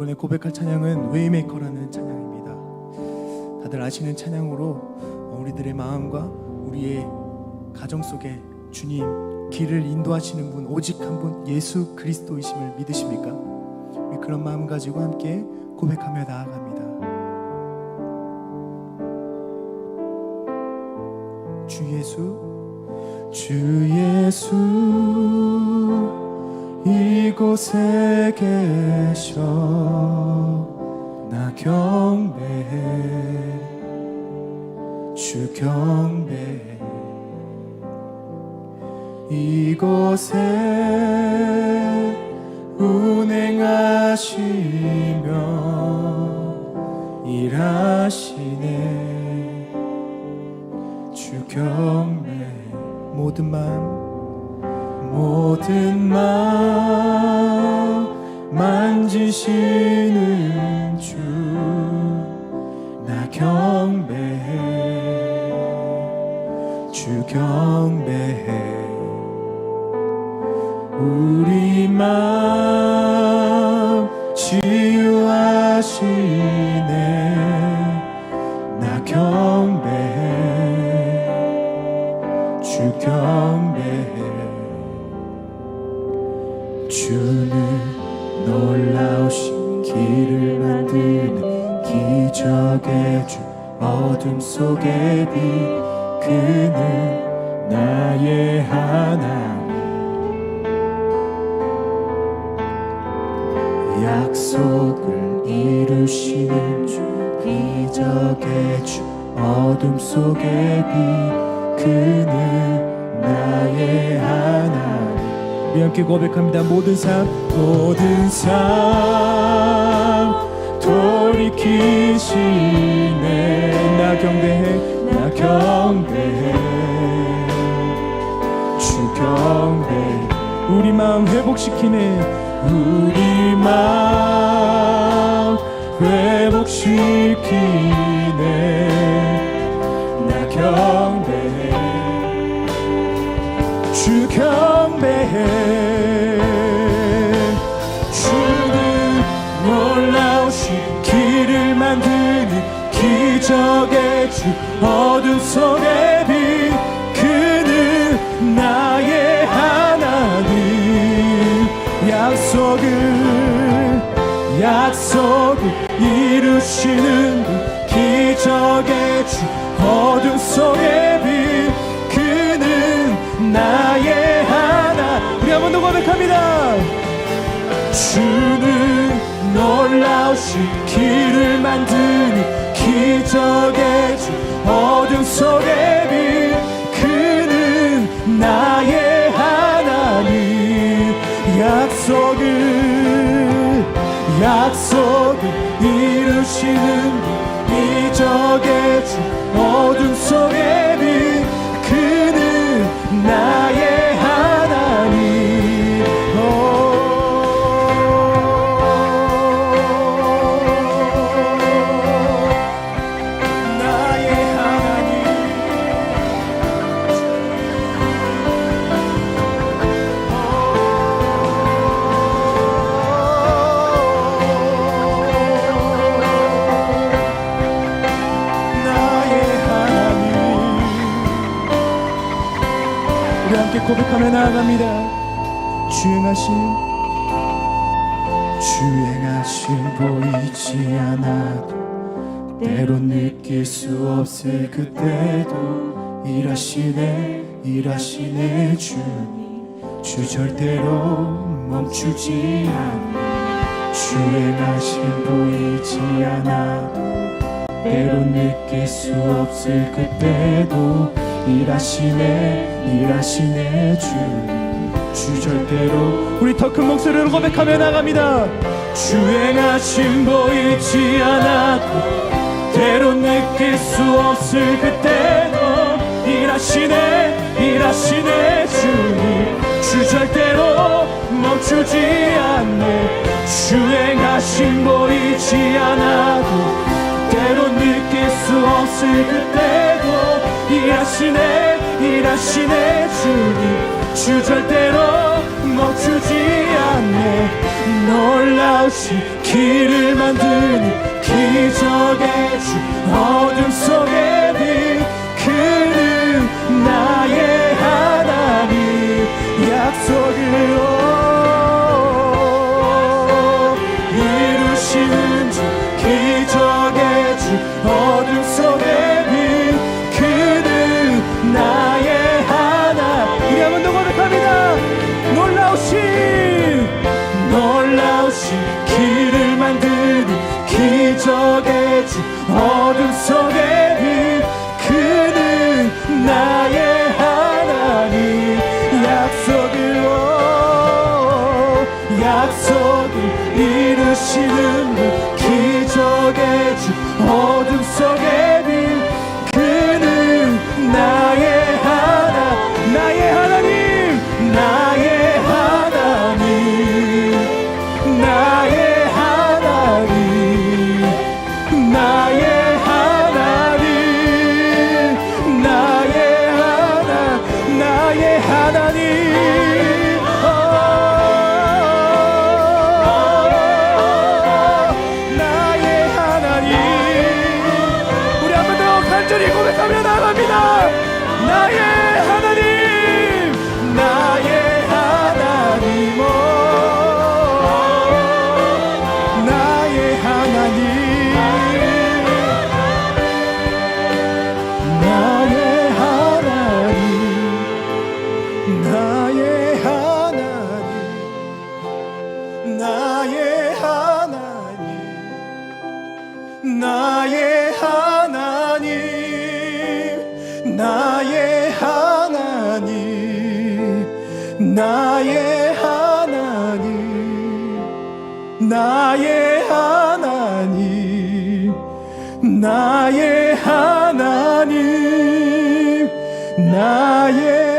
이번에 고백할 찬양은 웨이메이커라는 찬양입니다. 다들 아시는 찬양으로 우리들의 마음과 우리의 가정 속에 주님 길을 인도하시는 분 오직 한 분 예수 그리스도이심을 믿으십니까? 그런 마음 가지고 함께 고백하며 나아갑니다. 주 예수 주 예수 이곳에 계셔. 나 경배해 주 경배해 이곳에 운행하시며 일하시네. 주 경배. 모든 마음 모든 마음 만지시는 주 나 경배해. 주 경배해. 우리 마음 치유하시 놀라우신 길을 만드는 기적의 주 어둠 속의 빛 그는 나의 하나님 약속을 이루시는 주 기적의 주 어둠 속의 빛 그는 나의 하나님 우리 함께 고백합니다. 모든 삶 모든 삶. 돌이키시네. 나 경배해 나 경배해. 주 경배. 우리 마음 회복시키네. 우리 마음 회복시키네. 나 경배해. 주 경배 해 주는 놀라우신 길을 만드는 기적의 주 어둠 속의 빛 그는 나의 하나님. 약속을 이루시는 분 기적의 주 어둠 속의 빛 그는 나 주는 놀라우신 길을 만드는 기적의 주 어둠 속의 빛 그는 나의 하나님. 약속을 이루시는 분 기적의 주 어둠 속의 고백하며 나아갑니다. 주행하신 주행하신 보이지 않아도 때론 느낄 수 없을 그때도 일하시네 일하시네 주님. 주 절대로 멈추지 않네 주행하신 보이지 않아도 때론 느낄 수 없을 그때도 일하시네 일하시네 주님 주 절대로 우리 더 큰 목소리로 고백하며 나갑니다. 주행하신 보이지 않아도 때론 느낄 수 없을 그때도 일하시네 일하시네 주님. 주 절대로 멈추지 않네. 주행하신 보이지 않아도 때론 느낄 수 없을 그때도 일하시네 일하시네 주님. 주 절대로 멈추지 않네. 놀라우시 길을 만드니 기적의 주 어둠 속에 she knew. Yeah. 나의 하나님 나의 하나님 나의 하나님 나의